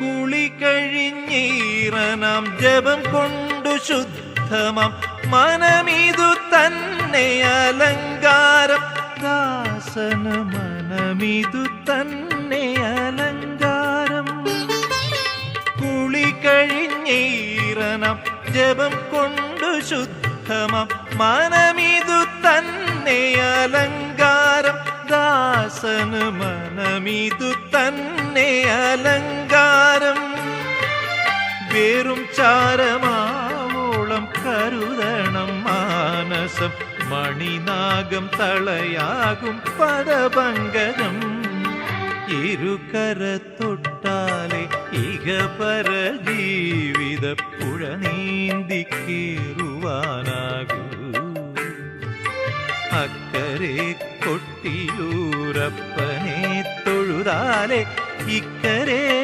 കുളി കഴിഞ്ഞീറനാം ജപം കൊണ്ടു ശുദ്ധമാം മനമിതു തന്നെ അലങ്കാരം. ദാസന മനമിതു തന്നെ അലങ്കാരം. കുളി കഴിഞ്ഞീറനാം ജപം കൊണ്ടു ശുദ്ധമാം മനമിതു തന്നെ അലങ്കാരം. ദാസന മനമിതു തന്നെ അലങ്കാരം. വെറും ചാരമാവോളം കരുതണം മാനസം. മണിനാഗം തളയാകും പദപങ്കജം. ഇരുകര തൊട്ടാലെ ഇകപര ജീവിത പുഴ നീന്തി കീറുവാനാകൂ. അക്കരെ കൊട്ടിയൂരപ്പനെ തൊഴുതാലെ ഇക്കരെ